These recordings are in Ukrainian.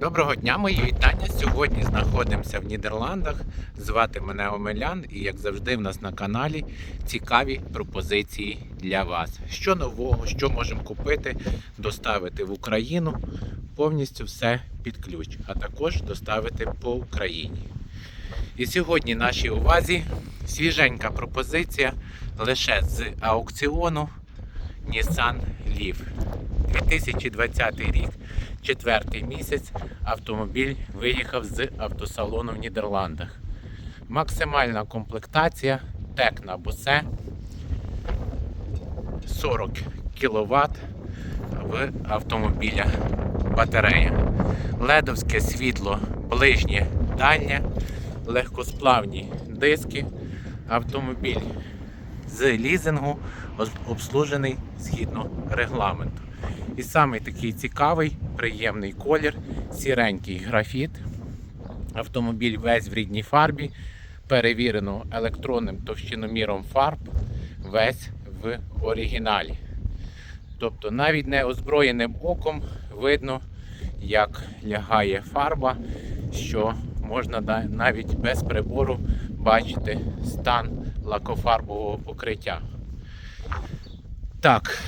Доброго дня, мої вітання. Сьогодні знаходимося в Нідерландах. Звати мене Омелян, і як завжди, в нас на каналі цікаві пропозиції для вас. Що нового, що можемо купити, доставити в Україну. Повністю все під ключ, а також доставити по Україні. І сьогодні нашій увазі свіженька пропозиція лише з аукціону Nissan Leaf. 2020 рік, четвертий місяць, автомобіль виїхав з автосалону в Нідерландах. Максимальна комплектація Tecna Bose 40 кВт в автомобіля батарея. Ледовське світло ближнє дальнє, легкосплавні диски, автомобіль з лізингу обслужений згідно регламенту. І самий такий цікавий, приємний колір, сіренький графіт. Автомобіль весь в рідній фарбі, перевірено електронним товщиноміром фарб, весь в оригіналі. Тобто навіть неозброєним оком видно, як лягає фарба, що можна навіть без прибору бачити стан лакофарбового покриття. Так,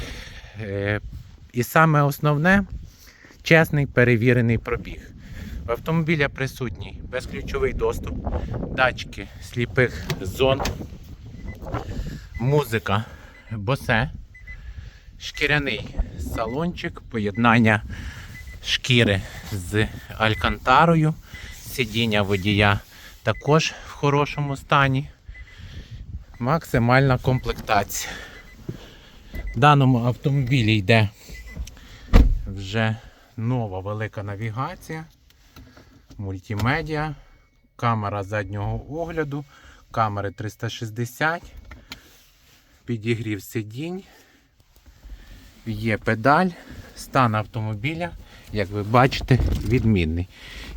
е, і саме основне чесний перевірений пробіг. В автомобіля присутній безключовий доступ, датчики сліпих зон, музика босе, шкіряний салончик, поєднання шкіри з алькантарою, сидіння водія також в хорошому стані. Максимальна комплектація. В даному автомобілі йде вже нова велика навігація, мультимедіа, камера заднього огляду, камери 360, підігрів сидінь, є педаль, стан автомобіля, як ви бачите, відмінний.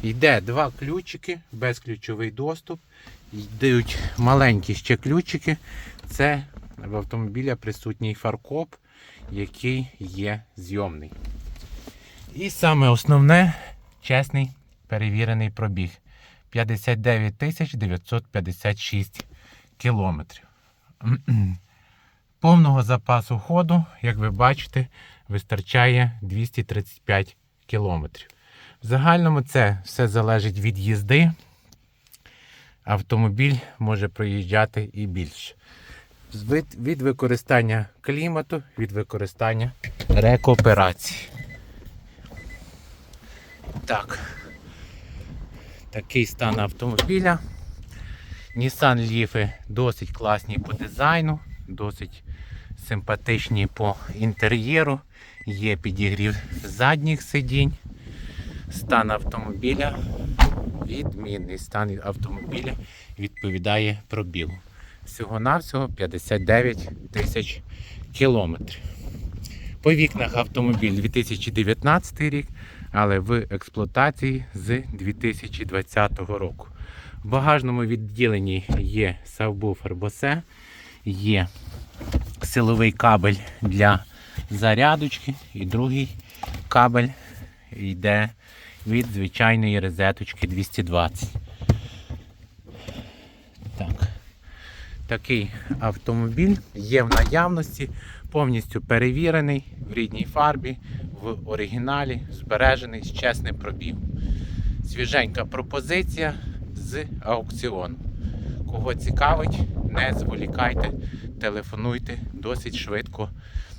Йде два ключики, безключовий доступ, йдуть маленькі ще ключики. Це в автомобіля присутній фаркоп, який є зйомний. І саме основне чесний перевірений пробіг 59 956 кілометрів. Повного запасу ходу, як ви бачите, вистачає 235 кілометрів. В загальному це все залежить від їзди. Автомобіль може проїжджати і більше. Від, використання клімату, від використання рекуперації. Так. Такий стан автомобіля. Nissan Leaf досить класні по дизайну, досить симпатичні по інтер'єру. Є підігрів задніх сидінь. Стан автомобіля відмінний. Стан автомобіля відповідає пробігу. Всього-навсього 59 тисяч кілометрів. По вікнах автомобіль 2019 рік, але в експлуатації з 2020 року. В багажному відділенні є сабвуфер Bose, є силовий кабель для зарядочки і другий кабель йде від звичайної розеточки 220. Так. Такий автомобіль є в наявності, повністю перевірений в рідній фарбі, в оригіналі, збережений з чесним пробігом. Свіженька пропозиція з аукціону. Кого цікавить, не зволікайте, телефонуйте досить швидко.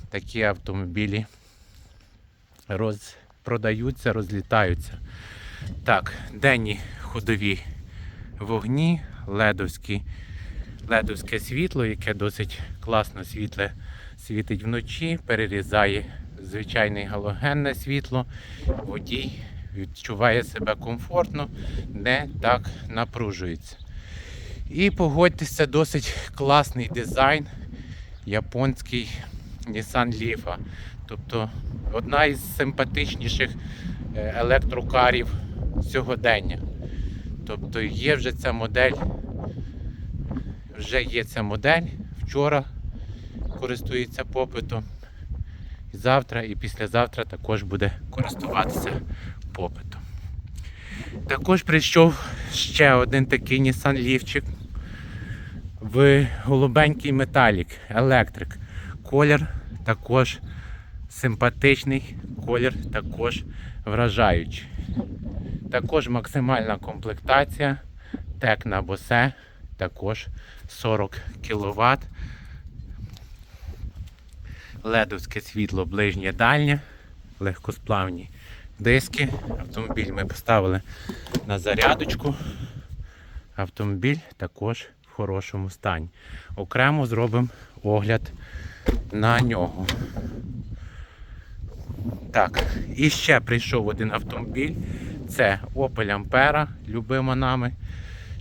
Такі автомобілі розпродаються, розлітаються. Так, денні ходові вогні, ледовські ледовське світло, яке досить класно світле світить вночі, перерізає звичайне галогенне світло. Водій відчуває себе комфортно, не так напружується. І погодьтеся, досить класний дизайн японський Nissan Leaf. Тобто одна із симпатичніших е, електрокарів сьогодення. Тобто є вже ця модель вже є ця модель. Вчора користується попитом. І завтра і післязавтра також буде користуватися попитом. Також прийшов ще один такий Nissan Leafчик в голубенький металік, електрик. Колір також симпатичний, колір також вражаючий. Також максимальна комплектація, тек на босе, також 40 кВт. Ледовське світло ближнє дальнє, легкосплавні диски. Автомобіль ми поставили на зарядочку. Автомобіль також в хорошому стані. Окремо зробимо огляд на нього. Так, і ще прийшов один автомобіль. Це Opel Ampera, любима нами.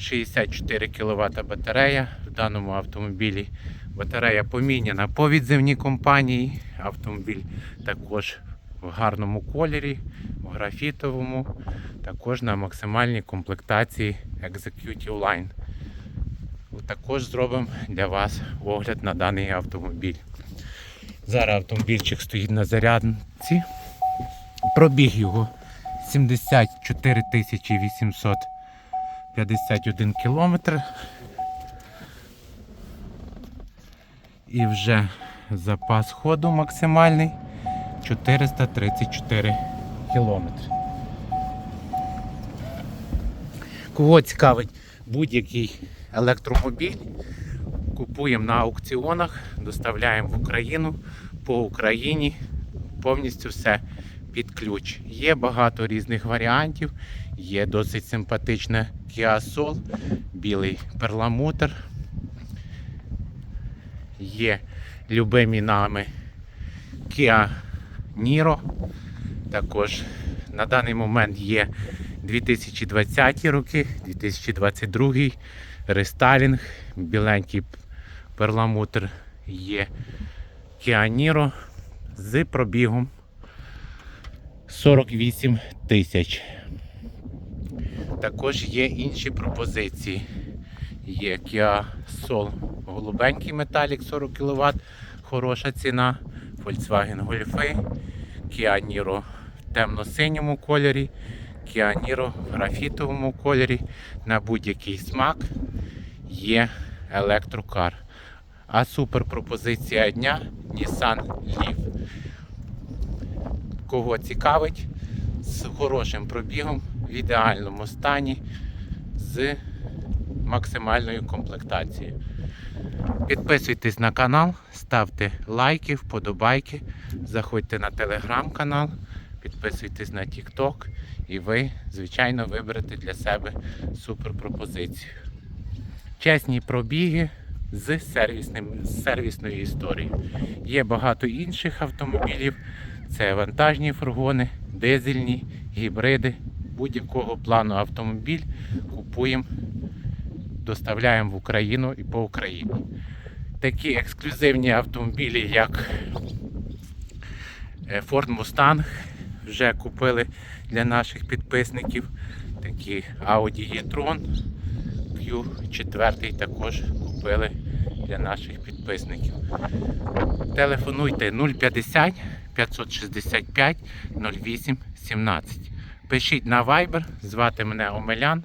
64 кВт батарея. В даному автомобілі батарея поміняна по відзивній компанії. Автомобіль також в гарному кольорі, в графітовому, також на максимальній комплектації Executive Line. Також зробимо для вас огляд на даний автомобіль. Зараз автомобільчик стоїть на зарядці. Пробіг його 74 851 кілометр. І вже запас ходу максимальний 434 кілометри. Кого цікавить будь-який електромобіль, купуємо на аукціонах, доставляємо в Україну по Україні. Повністю все під ключ. Є багато різних варіантів. Є досить симпатичне Soul, білий перламутр. Є любимі нами Kia Niro. Також на даний момент є 2020 роки, 2022 рестайлінг, біленький перламутр є Kia Niro з пробігом 48 тисяч. Також є інші пропозиції. Є Kia Soul голубенький металік 40 кВт, хороша ціна. Volkswagen Golf, Kia Niro в темно-синьому кольорі, Kia Niro в графітовому кольорі. На будь-який смак є електрокар. А супер пропозиція дня Nissan Leaf. Кого цікавить, з хорошим пробігом, в ідеальному стані, з максимальною комплектацією. Підписуйтесь на канал, ставте лайки, вподобайки, заходьте на телеграм-канал, підписуйтесь на TikTok і ви, звичайно, виберете для себе супер пропозицію. Чесні пробіги з, сервісним, з сервісною історією. Є багато інших автомобілів. Це вантажні фургони, дизельні, гібриди, будь-якого плану автомобіль купуємо, доставляємо в Україну і по Україні. Такі ексклюзивні автомобілі, як е, Ford Mustang, вже купили для наших підписників. Такі Audi e-tron Q4 також купили для наших підписників. Телефонуйте 050 565 08 17. Пишіть на Viber, звати мене Омелян.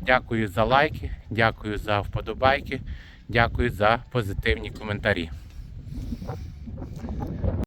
Дякую за лайки, дякую за вподобайки, дякую за позитивні коментарі.